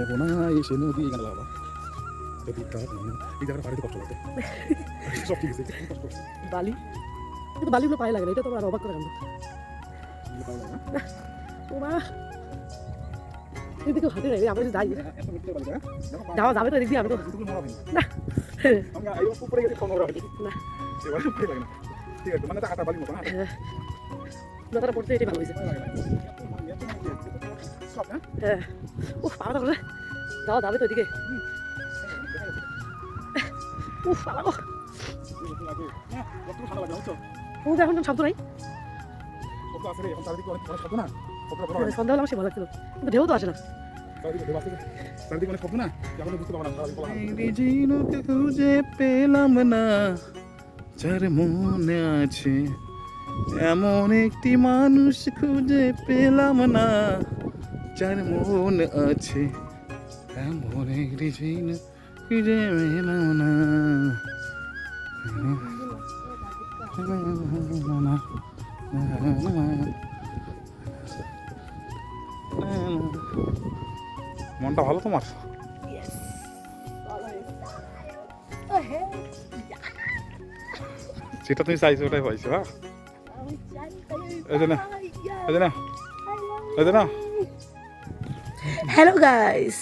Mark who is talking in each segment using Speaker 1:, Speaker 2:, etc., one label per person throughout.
Speaker 1: মোহনা এসে নদী এখানে কাজ এই জায়গাটা বাড়িতে কষ্ট লাগে সব ঠিক আছে।
Speaker 2: বালি কিন্তু বালিগুলো পায়ে লাগে না এটা
Speaker 1: হ্যাঁ?
Speaker 2: যাওয়া যাবে তো এদিক আমি তো। না
Speaker 1: মানে?
Speaker 2: নতাটা পড়তে এটাই ভালো হয়েছে
Speaker 1: হ্যাঁ?
Speaker 2: উফ পাওয়াটা করে যাওয়া যাবে তো এদিকে। উফ পালা গো? ও এখন শব্দ নাই
Speaker 1: হয়।
Speaker 2: সন্ধ্যা হলে ভালো ঢেউ তো আসে না
Speaker 3: খুঁজে পেলাম না, যার মনে আছে এমন একটি মানুষ খুঁজে পেলাম না যার মন আছে। এমন না। মনটা ভালো তোমার? যেটা তুমি চাইছো ওটাই পাইছো হ্যাঁ? না না না।
Speaker 2: হ্যালো গাইস,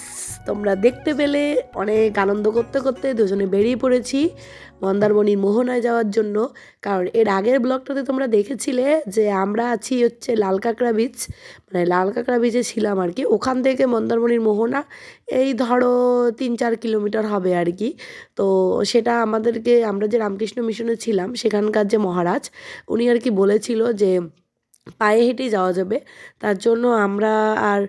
Speaker 2: তোমরা দেখতে পেলে অনেক আনন্দ করতে করতে দুজনে বেরিয়ে পড়েছি মন্দারমণির মোহনায় যাওয়ার জন্য। কারণ এর আগের ব্লগটাতে তোমরা দেখেছিলে যে আমরা আছি হচ্ছে লাল কাঁকড়া বিচ মানে লাল কাঁকড়া বিচে ছিলাম আর কি। ওখান থেকে মন্দারমণির মোহনা, এই ধরো তিন চার কিলোমিটার হবে আর কি। তো সেটা আমাদেরকে, আমরা যে রামকৃষ্ণ মিশনে ছিলাম, সেখানকার যে মহারাজ, উনি আর কি বলেছিল যে পায়ে হেঁটেই যাওয়া যাবে। তার জন্য আমরা আর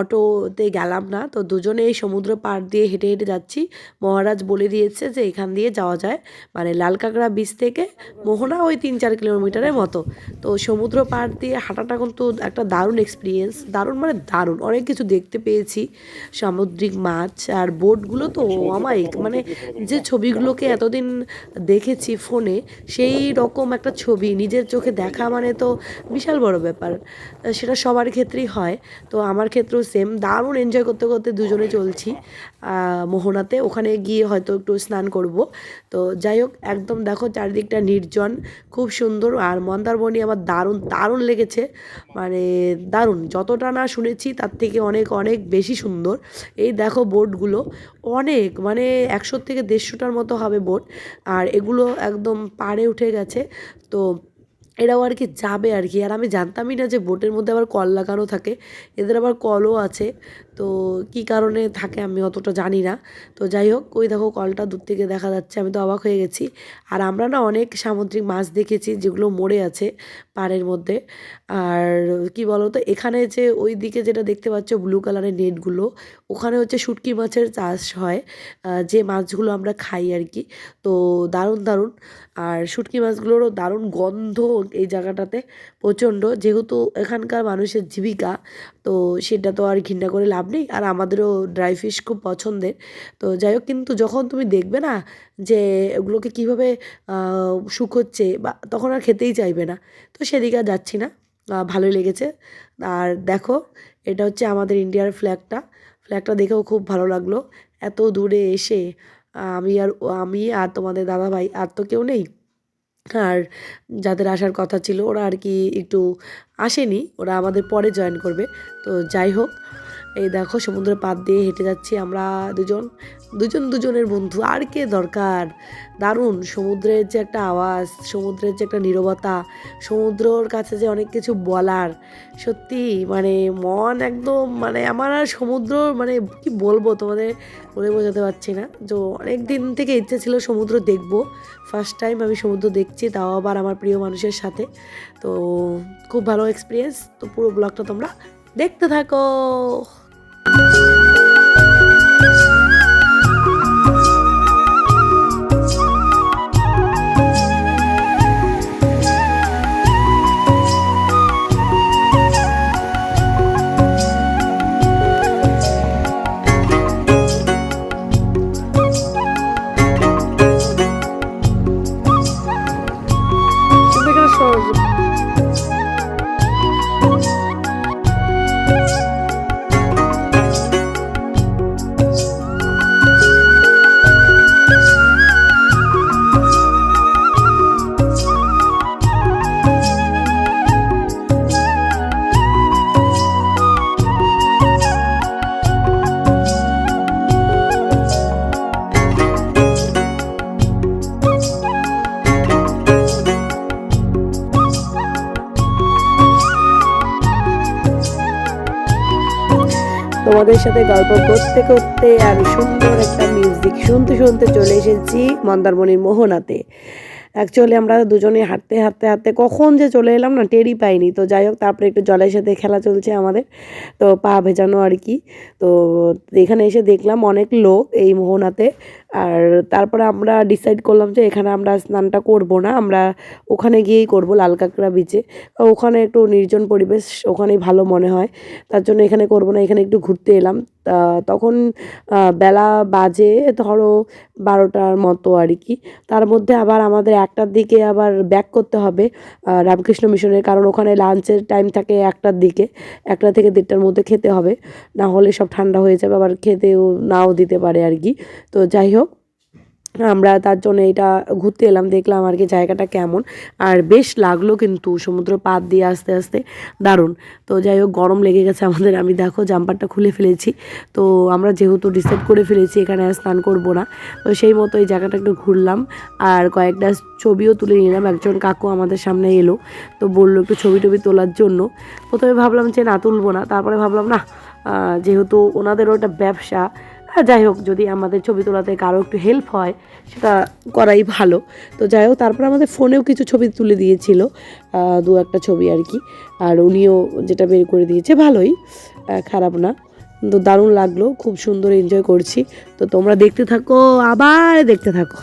Speaker 2: অটোতে গেলাম না। তো দুজনে এই সমুদ্র পাড় দিয়ে হেঁটে হেঁটে যাচ্ছি। মহারাজ বলে দিয়েছে যে এখান দিয়ে যাওয়া যায়। মানে লাল কাঁকড়া বীচ থেকে মোহনা ওই তিন চার কিলোমিটারের মতো। তো সমুদ্র পাড় দিয়ে হাঁটাটা কিন্তু একটা দারুণ এক্সপিরিয়েন্স দারুণ মানে দারুণ। অনেক কিছু দেখতে পেয়েছি। সামুদ্রিক মাছ আর বোটগুলো তো অমায়িক মানে যে ছবিগুলোকে এতদিন দেখেছি ফোনে, সেই রকম একটা ছবি। নিজের চোখে দেখা মানে তো বিশাল বড় ব্যাপার। সেটা সবার ক্ষেত্রেই হয়। তো আমার ক্ষেত্রেও সেম দারুণ এনজয় করতে করতে দুজনে চলছি। মোহনাতে। ওখানে গিয়ে হয়তো একটু স্নান করব। তো যাই হোক, একদম দেখো চারিদিকটা নির্জন, খুব সুন্দর। আর মন্দারমণি আমার দারুণ দারুণ লেগেছে। মানে দারুণ। যতটা না শুনেছি, তার থেকে অনেক অনেক বেশি সুন্দর। এই দেখো বোটগুলো। অনেক মানে একশো থেকে দেড়শোটার মতো হবে বোট। আর এগুলো একদম পাড়ে উঠে গেছে। তো এরাও আর কি যাবে আর কি আর আমি জানতামই না যে বোটের মধ্যে আবার কল লাগানো থাকে। এদের আবার কলও আছে। তো কি কারণে থাকে আমি অতটা জানি না। তো যাই হোক, ওই দেখো কলটা দূর থেকে দেখা যাচ্ছে, আমি তো অবাক হয়ে গেছি। আর আমরা না অনেক সামুদ্রিক মাছ দেখেছি যেগুলো মরে আছে পাড়ের মধ্যে। আর কি বলো তো এখানে যে ওই দিকে যেটা দেখতে পাচ্ছ ব্লু কালারের নেটগুলো ওখানে হচ্ছে শুটকি মাছের চাষ হয় যে মাছগুলো আমরা খাই আর কি। তো দারুণ দারুণ। আর শুটকি মাছগুলোরও দারুণ গন্ধ এই জায়গাটাতে প্রচণ্ড। যেহেতু এখানকার মানুষের জীবিকা, তো সেটা তো আর ঘৃণা করে লাভ নেই। আর আমাদেরও ড্রাই ফিশ খুব পছন্দের। তো যাই হোক, কিন্তু যখন তুমি দেখবে না যে ওগুলোকে কীভাবে শুকোচ্ছে বা, তখন আর খেতেই চাইবে না। তো সেদিকে আর যাচ্ছি না। ভালোই লেগেছে। আর দেখো, এটা হচ্ছে আমাদের ইন্ডিয়ার ফ্ল্যাগটা ফ্ল্যাগটা দেখেও খুব ভালো লাগল। এত দূরে এসে আমি আর আমি আর তোমাদের দাদাভাই আর তো কেউ নেই। আর যাদের আসার কথা ছিল, ওরা আর কি একটু আসেনি। ওরা আমাদের পরে জয়েন করবে। তো যাই হোক এই দেখো, সমুদ্রের পাড় দিয়ে হেঁটে যাচ্ছি আমরা দুজন। দুজন দুজনের বন্ধু। আর কে দরকার? দারুণ, সমুদ্রের যে একটা আওয়াজ, সমুদ্রের যে একটা নীরবতা, সমুদ্রর কাছে যে অনেক কিছু বলার, সত্যি মানে মন একদম মানে আমার আর সমুদ্র মানে কি বলব তোমাদের বলে বোঝাতে পারছি না। যে অনেক দিন থেকে ইচ্ছে ছিল সমুদ্র দেখব। ফার্স্ট টাইম আমি সমুদ্র দেখছি, তাও আবার আমার প্রিয় মানুষের সাথে। তো খুব ভালো এক্সপিরিয়েন্স তো পুরো ব্লগটা তোমরা দেখতে থাকো। এখানে সহজ তোমাদের সাথে গল্প করতে করতে আর সুন্দর একটা মিউজিক শুনতে শুনতে চলে এসেছি মন্দারমণির মোহনাতে। অ্যাকচুয়ালি আমরা দুজনে হাঁটতে হাঁটতে হাঁটতে কখন যে চলে এলাম না, টেরই পাইনি। তো যাই হোক, তারপরে একটু জলের সাথে খেলা চলছে আমাদের। তো পা ভেজানো আর কি। তো এখানে এসে দেখলাম অনেক লোক এই মোহনাতে। আর তারপরে আমরা ডিসাইড করলাম যে এখানে আমরা স্নানটা করব না, আমরা ওখানে গিয়েই করব লাল কাঁকড়া বিচে ওখানে একটু নির্জন পরিবেশ, ওখানেই ভালো মনে হয়। তার জন্য এখানে করব না, এখানে একটু ঘুরতে এলাম। তখন বেলা বাজে ধরো বারোটার মতো আর কি। তার মধ্যে আবার আমাদের একটার দিকে আবার ব্যাক করতে হবে রামকৃষ্ণ মিশনের, কারণ ওখানে লাঞ্চের টাইম থাকে একটার দিকে। একটা থেকে দেড়টার মধ্যে খেতে হবে, না হলে সব ঠান্ডা হয়ে যাবে, আবার খেতেও নাও দিতে পারে আর কি। তো যাই হোক আমরা তার জন্য এটা ঘুরতে এলাম, দেখলাম আর কি জায়গাটা কেমন। আর বেশ লাগল কিন্তু সমুদ্র পাত দিয়ে আস্তে আস্তে। দারুণ। তো যাই হোক, গরম লেগে গেছে আমাদের। আমি দেখো জাম্পারটা খুলে ফেলেছি। তো আমরা যেহেতু ডিসাইড করে ফেলেছি এখানে আর স্নান করব না, তো সেই মতো এই জায়গাটা একটু ঘুরলাম। আর কয়েকটা ছবিও তুলে নিলাম। একজন কাকু আমাদের সামনে এলো, তো বলল একটু ছবি টবি তোলার জন্য। প্রথমে ভাবলাম যে না তুলবো না, তারপরে ভাবলাম না যেহেতু ওনাদেরও একটা ব্যবসা আর যাই হোক, যদি আমাদের ছবি তোলাতে কারও একটু হেল্প হয়, সেটা করাই ভালো। তো যাই হোক, তারপর আমাদের ফোনেও কিছু ছবি তুলে দিয়েছিল দু একটা ছবি আর কি। আর উনিও যেটা বের করে দিয়েছে, ভালোই খারাপ না। তো দারুণ লাগল, খুব সুন্দর এনজয় করছি। তো তোমরা দেখতে থাকো, আবার দেখতে থাকো।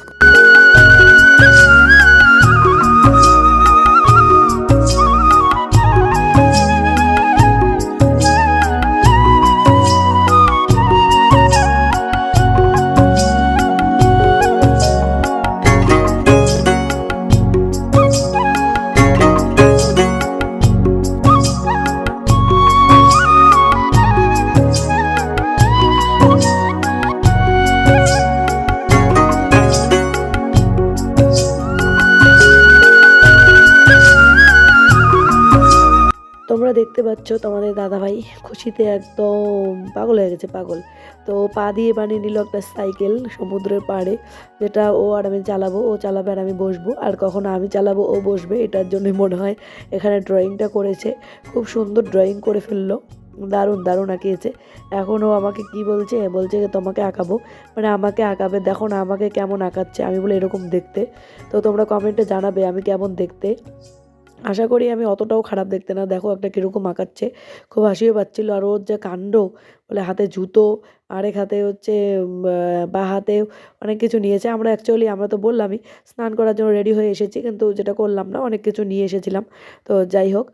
Speaker 2: তোমরা দেখতে পাচ্ছ তোমাদের দাদাভাই খুশিতে একদম পাগল হয়ে গেছে, পাগল। তো পা দিয়ে বানিয়ে নিল একটা সাইকেল সমুদ্রের পাড়ে, যেটা ও আর আমি চালাবো, ও চালাবে আর আমি বসবো। আর কখনো আমি চালাবো, ও বসবে, এটার জন্যই মনে হয় এখানে ড্রয়িংটা করেছে। খুব সুন্দর ড্রয়িং করে ফেলল। দারুণ দারুণ আঁকিয়েছে। এখন ও আমাকে কি বলছে? বলছে যে, তোমাকে আঁকাবো। মানে আমাকে আঁকাবে, দেখো না আমাকে কেমন আঁকাচ্ছে। আমি বলে, এরকম দেখতে। তো তোমরা কমেন্টে জানাবে, আমি কেমন দেখতে? আশা করি আমি অতটাও খারাপ দেখতে না। দেখো একটা কীরকম আঁকাচ্ছে, খুব হাসিও পাচ্ছিলো। আর ওর যে কাণ্ড, বলে হাতে জুতো, আরেক হাতে হচ্ছে বা হাতে অনেক কিছু নিয়েছে। আমরা অ্যাকচুয়ালি আমরা তো বললামই, স্নান করার জন্য রেডি হয়ে এসেছি, কিন্তু যেটা করলাম না, অনেক কিছু নিয়ে এসেছিলাম। তো যাই হোক,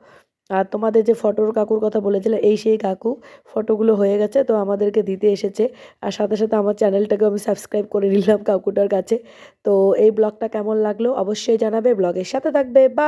Speaker 2: আর তোমাদের যে ফটোর কাকুর কথা বলেছিলে, এই সেই কাকু ফটোগুলো হয়ে গেছে, তো আমাদেরকে দিতে এসেছে। আর সাথে সাথে আমার চ্যানেলটাকেও আমি সাবস্ক্রাইব করে নিলাম কাকুটার কাছে। তো এই ব্লগটা কেমন লাগল, অবশ্যই জানাবে। ব্লগের সাথে থাকবে বা